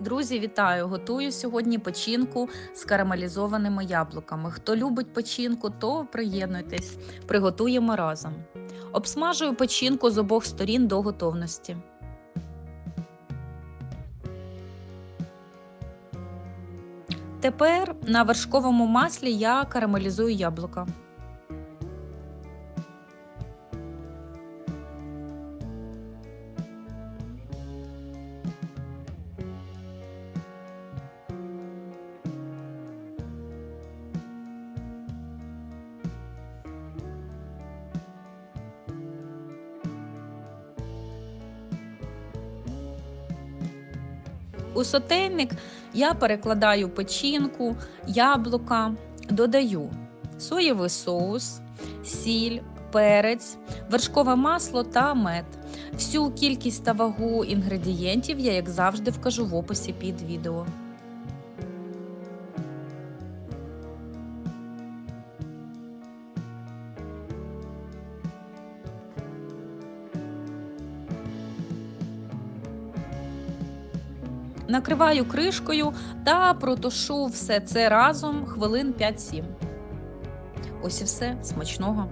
Друзі, вітаю! Готую сьогодні печінку з карамелізованими яблуками. Хто любить печінку, то приєднуйтесь, приготуємо разом. Обсмажую печінку з обох сторін до готовності. Тепер на вершковому маслі я карамелізую яблука. У сотейник я перекладаю печінку, яблука, додаю соєвий соус, сіль, перець, вершкове масло та мед. Всю кількість та вагу інгредієнтів я, як завжди, вкажу в описі під відео. Накриваю кришкою та протушу все це разом хвилин 5-7. Ось і все смачного.